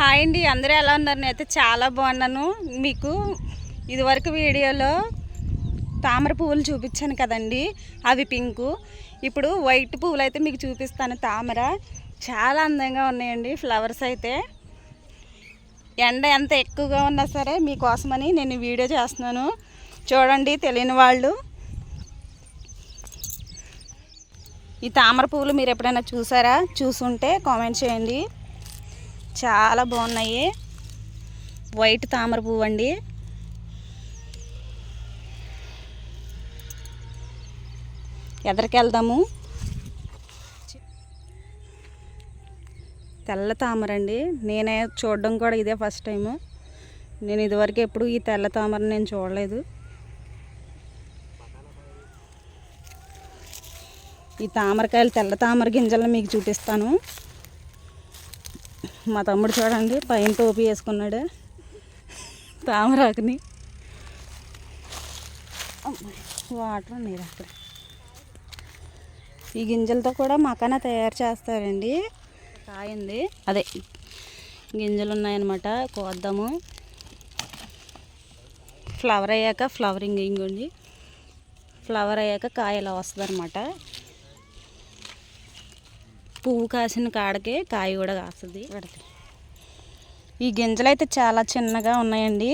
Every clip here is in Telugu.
హాయ్ అండి అందరూ ఎలా ఉన్నారు? నేనైతే చాలా బాగున్నాను. మీకు ఇదివరకు వీడియోలో తామర పువ్వులు చూపించాను కదండి అవి పింకు. ఇప్పుడు వైట్ పువ్వులు అయితే మీకు చూపిస్తాను. తామర చాలా అందంగా ఉన్నాయండి ఫ్లవర్స్ అయితే. ఎండ ఎంత ఎక్కువగా ఉన్నా సరే మీకోసమని నేను వీడియో చేస్తున్నాను. చూడండి తెలియని వాళ్ళు. ఈ తామర పువ్వులు మీరు ఎప్పుడైనా చూసారా? చూసుంటే కామెంట్ చేయండి. చాలా బాగున్నాయి. వైట్ తామర పువ్వు అండి. ఎదరికెళ్దాము తెల్ల తామర అండి. నేనే చూడడం కూడా ఇదే ఫస్ట్ టైము నేను ఇదివరకు ఎప్పుడు ఈ తెల్ల తామర నేను చూడలేదు. ఈ తామరకాయలు తెల్ల తామర గింజలను మీకు చూపిస్తాను. మా తమ్ముడు చూడండి పైన టోపీ వేసుకున్నాడు. తామరాకుని. వాటర్ నీరు అక్కడ. ఈ గింజలతో కూడా మకాన తయారు చేస్తారండి. కాయింది. అదే గింజలు ఉన్నాయన్నమాట కోద్దాము. ఫ్లవర్ అయ్యాక ఫ్లవరింగ్ ఇంకోండి. ఫ్లవర్ అయ్యాక కాయ ఇలా వస్తుంది అనమాట పువ్వు కాసిన కాడకే కాయ కూడా కాస్తుంది. పెడతాయి ఈ గింజలు అయితే చాలా చిన్నగా ఉన్నాయండి.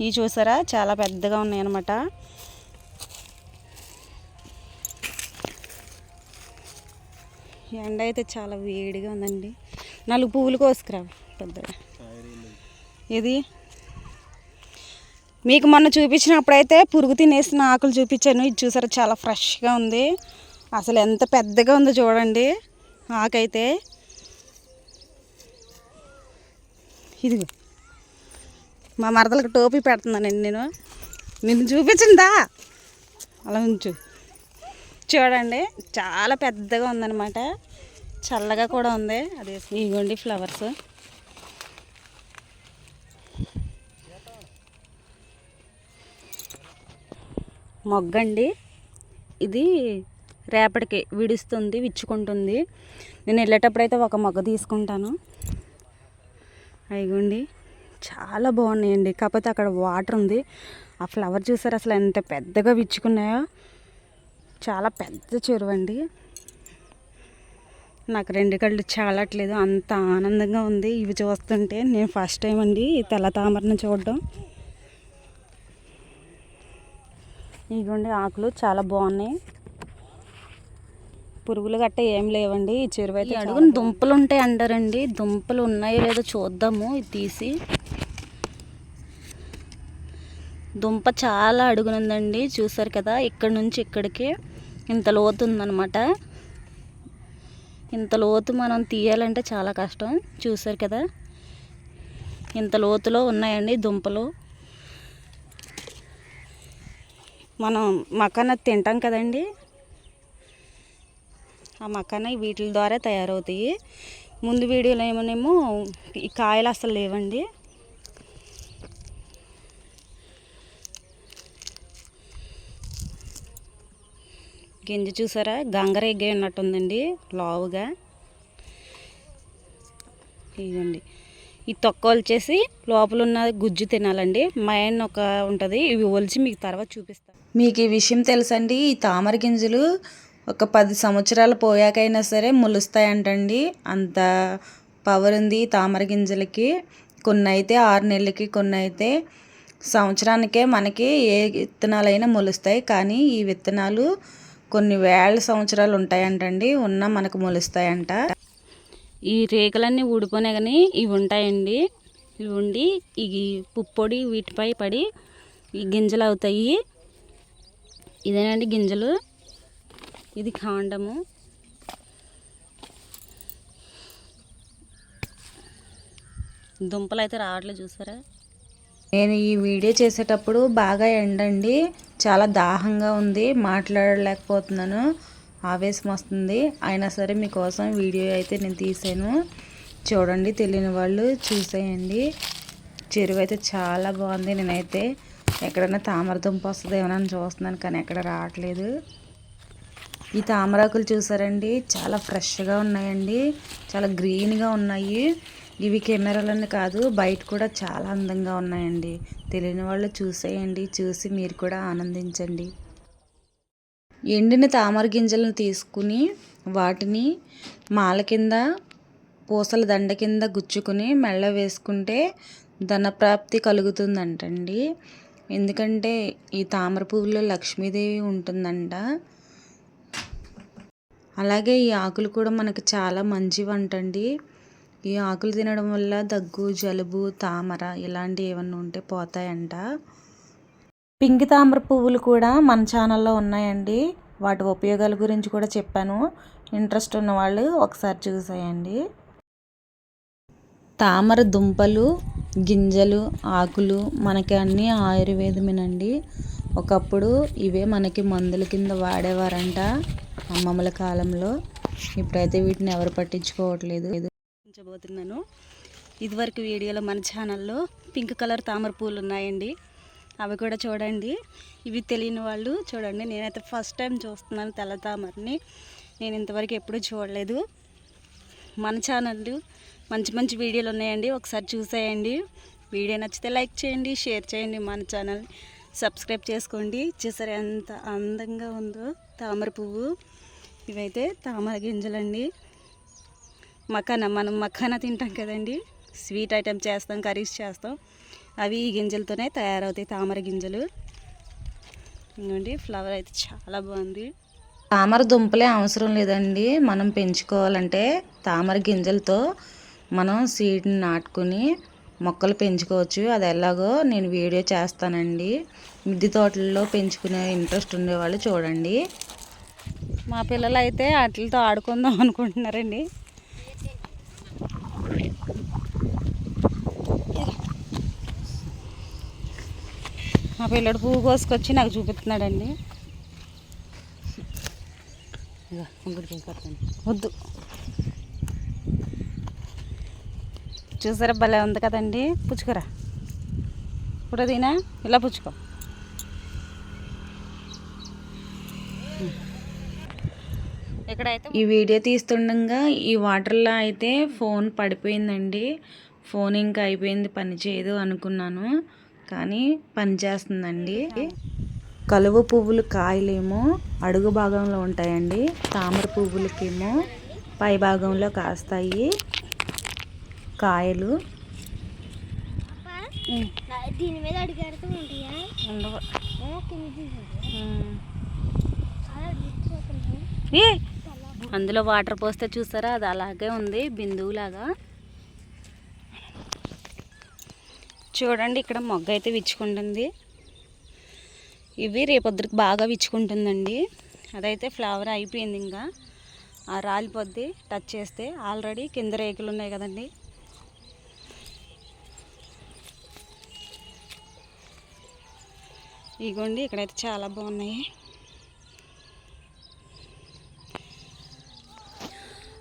ఇవి చూసారా? చాలా పెద్దగా ఉన్నాయన్నమాట. ఎండ అయితే చాలా వేడిగా ఉందండి. నాలుగు పువ్వులు కోసుకురా పెద్దగా. ఇది మీకు మొన్న చూపించినప్పుడైతే పురుగు తినేసిన ఆకులు చూపించాను. ఇది చూసారా? చాలా ఫ్రెష్గా ఉంది. అసలు ఎంత పెద్దగా ఉందో చూడండి. ఆకైతే ఇదిగో మా మరదలకు టోపీ పెడుతున్నానండి నేను నిన్ను చూపించిందా? అలా ఉంచు. చూడండి చాలా పెద్దగా ఉందన్నమాట. చల్లగా కూడా ఉంది. అది ఇగోండి ఫ్లవర్స్. మొగ్గండి. ఇది రేపటికి విడుస్తుంది విచ్చుకుంటుంది. నేను వెళ్ళేటప్పుడైతే ఒక మొగ్గ తీసుకుంటాను. అయిగోండి చాలా బాగున్నాయండి. కాకపోతే అక్కడ వాటర్ ఉంది. ఆ ఫ్లవర్ చూసారు అసలు ఎంత పెద్దగా విచ్చుకున్నాయో. చాలా పెద్ద చెరువు అండి. నాకు రెండు కళ్ళు చాలట్లేదు. అంత ఆనందంగా ఉంది. ఇవి చూస్తుంటే నేను ఫస్ట్ టైం అండి ఈ తెల్ల తామరను చూడడం. ఇదిగోండి ఆకులు చాలా బాగున్నాయి. పురుగులు గట్ట ఏం లేవండి. ఈ చెరువు అయితే అడుగున దుంపలు ఉంటాయి అంటారండి. దుంపలు ఉన్నాయో లేదో చూద్దాము. ఇది తీసి. దుంప చాలా అడుగునుందండి చూసారు కదా ఇక్కడ నుంచి ఇక్కడికి ఇంత లోతు ఉందన్నమాట. ఇంత లోతు మనం తీయాలంటే చాలా కష్టం. చూసారు కదా ఇంత లోతులో ఉన్నాయండి దుంపలు. మనం మకాన తింటాం కదండి. ఆ మకాన వీటి ద్వారా తయారవుతాయి. ముందు వీడియోలో ఏమోనేమో ఈ కాయలు అసలు లేవండి. గింజ చూసారా? గంగర ఎగ్గే ఉన్నట్టుందండి లావుగా. ఇదిగోండి. ఈ తొక్క వచ్చేసి లోపల ఉన్న గుజ్జు తినాలండి. మైన్ ఒక ఉంటుంది ఇవి ఒలిచి మీకు తర్వాత చూపిస్తాను మీకు ఈ విషయం తెలుసండి ఈ తామర గింజలు ఒక పది సంవత్సరాలు పోయాకైనా సరే మొలుస్తాయంటండి. అంత పవర్ ఉంది తామర గింజలకి. కొన్ని అయితే ఆరు నెలలకి కొన్ని అయితే సంవత్సరానికే మనకి ఏ విత్తనాలైనా మొలుస్తాయి. కానీ ఈ విత్తనాలు కొన్ని వేల సంవత్సరాలు ఉంటాయంటండి. ఉన్న మనకు మొలుస్తాయంట. ఈ రేకులన్నీ ఊడిపోయినా కానీ ఇవి ఉంటాయండి. ఇవి ఉండి ఇవి పుప్పొడి వీటిపై పడి ఈ గింజలు అవుతాయి. ఇదేనండి గింజలు. ఇది కాండము. దుంపలు అయితే రావట్లేదు చూసారా? నేను ఈ వీడియో చేసేటప్పుడు బాగా ఎండండి. చాలా దాహంగా ఉంది. మాట్లాడలేకపోతున్నాను. ఆవేశం వస్తుంది. అయినా సరే మీకోసం వీడియో అయితే నేను తీసాను. చూడండి తెలియని వాళ్ళు చూసేయండి. చెరువు అయితే చాలా బాగుంది. నేనైతే ఎక్కడైనా తామర దుంప వస్తుందేమో అని చూస్తున్నాను కానీ ఎక్కడ రావట్లేదు. ఈ తామరాకులు చూసారండి? చాలా ఫ్రెష్గా ఉన్నాయండి. చాలా గ్రీన్గా ఉన్నాయి. ఇవి కెమెరాలని కాదు బయట కూడా చాలా అందంగా ఉన్నాయండి. తెలియని వాళ్ళు చూసేయండి చూసి మీరు కూడా ఆనందించండి. ఎండిన తామర గింజలను తీసుకుని వాటిని మాల కింద పూసల దండ కింద గుచ్చుకుని మెళ్ళ వేసుకుంటే ధనప్రాప్తి కలుగుతుందంటండి. ఎందుకంటే ఈ తామర పువ్వులో లక్ష్మీదేవి ఉంటుందంట. అలాగే ఈ ఆకులు కూడా మనకు చాలా మంచివంటండి ఈ ఆకులు తినడం వల్ల దగ్గు జలుబు తామర ఇలాంటివి ఏమన్నా ఉంటే పోతాయంట. పింక్ తామర పువ్వులు కూడా మన ఛానల్లో ఉన్నాయండి. వాటి ఉపయోగాల గురించి కూడా చెప్పాను. ఇంట్రెస్ట్ ఉన్నవాళ్ళు ఒకసారి చూసేయండి. తామర దుంపలు గింజలు ఆకులు మనకి అన్నీ ఆయుర్వేదమేనండి. ఒకప్పుడు ఇవే మనకి మందుల కింద వాడేవారంట. అమ్మమ్మల కాలంలో ఇప్పుడైతే వీటిని ఎవరు పట్టించుకోవట్లేదు. ఉంచబోతున్నాను ఇదివరకు వీడియోలో మన ఛానల్లో పింక్ కలర్ తామర పూలు ఉన్నాయండి. అవి కూడా చూడండి. ఇవి తెలియని వాళ్ళు చూడండి. నేనైతే ఫస్ట్ టైం చూస్తున్నాను తెల్ల తామరని. నేను ఇంతవరకు ఎప్పుడూ చూడలేదు. మన ఛానల్ మంచి మంచి వీడియోలు ఉన్నాయండి. ఒకసారి చూసేయండి. వీడియో నచ్చితే లైక్ చేయండి షేర్ చేయండి మన ఛానల్ సబ్స్క్రైబ్ చేసుకోండి. చూసారు ఎంత అందంగా ఉందో? తామర పువ్వు. ఇవైతే తామర గింజలండి. మఖాన మనం మఖాన తింటాం కదండి. స్వీట్ ఐటెం చేస్తాం కర్రీస్ చేస్తాం. అవి ఈ గింజలతోనే తయారవుతాయి తామర గింజలు. ఇంకోండి ఫ్లవర్ అయితే చాలా బాగుంది. తామర దుంపలే అవసరం లేదండి. మనం పెంచుకోవాలంటే తామర గింజలతో మనం సీడ్ని నాటుకుని మొక్కలు పెంచుకోవచ్చు. అది ఎలాగో నేను వీడియో చేస్తానండి. మిద్దె తోటల్లో పెంచుకునే ఇంట్రెస్ట్ ఉండేవాళ్ళు చూడండి. మా పిల్లలు అయితే వాటితో ఆడుకుందాం అనుకుంటున్నారండి. మా పిల్లడు పువ్వు కోసుకొచ్చి నాకు చూపిస్తున్నాడండి. వద్దు. చూసారా? భలే ఉంది కదండి. పుచ్చుకురా. ఇప్పుడు దీనా ఇలా పుచ్చుకో. ఇక్కడైతే ఈ వీడియో తీస్తుండగా ఈ వాటర్లో అయితే ఫోన్ పడిపోయిందండి. ఫోన్ ఇంకా అయిపోయింది పని చేయదు అనుకున్నాను. కానీ పని చేస్తుందండి. కలువ పువ్వులు కాయలేమో అడుగు భాగంలో ఉంటాయండి. తామర పువ్వులకేమో పై భాగంలో కాస్తాయి. కాయలు. దీని మీద అడిగాడుతూ ఉంటాయా ఉండవు. అందులో వాటర్ పోస్తే చూసారా అది అలాగే ఉంది బిందువులాగా. చూడండి ఇక్కడ మొగ్గ అయితే విచ్చుకుంటుంది. ఇవి రేపొద్దుకి బాగా విచ్చుకుంటుందండి. అదైతే ఫ్లవర్ అయిపోయింది ఇంకా. ఆ రాలిపోద్ది టచ్ చేస్తే. ఆల్రెడీ కింద రేకులు ఉన్నాయి కదండి. ఇగోండి ఇక్కడైతే చాలా బాగున్నాయి.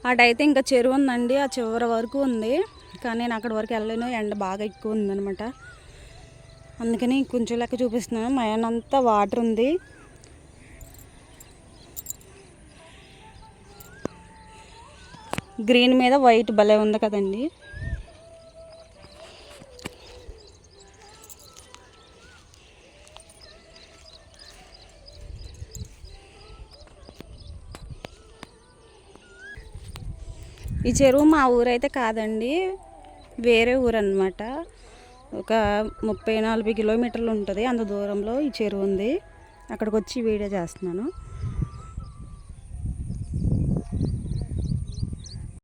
అటైతే ఇంకా చెరువు ఉందండి ఆ చివరి వరకు ఉంది. కానీ నేను అక్కడి వరకు వెళ్ళలేను ఎండ బాగా ఎక్కువ ఉందనమాట అందుకని కొంచెం లెక్క చూపిస్తున్నాను మయానంతా వాటర్ ఉంది. గ్రీన్ మీద వైట్ భలే ఉంది కదండి. ఈ చెరువు మా ఊరైతే కాదండి వేరే ఊరు అనమాట ఒక ముప్పై నలభై కిలోమీటర్లు ఉంటుంది అంత దూరంలో ఈ చెరువు ఉంది. అక్కడికి వచ్చి వీడియో చేస్తున్నాను.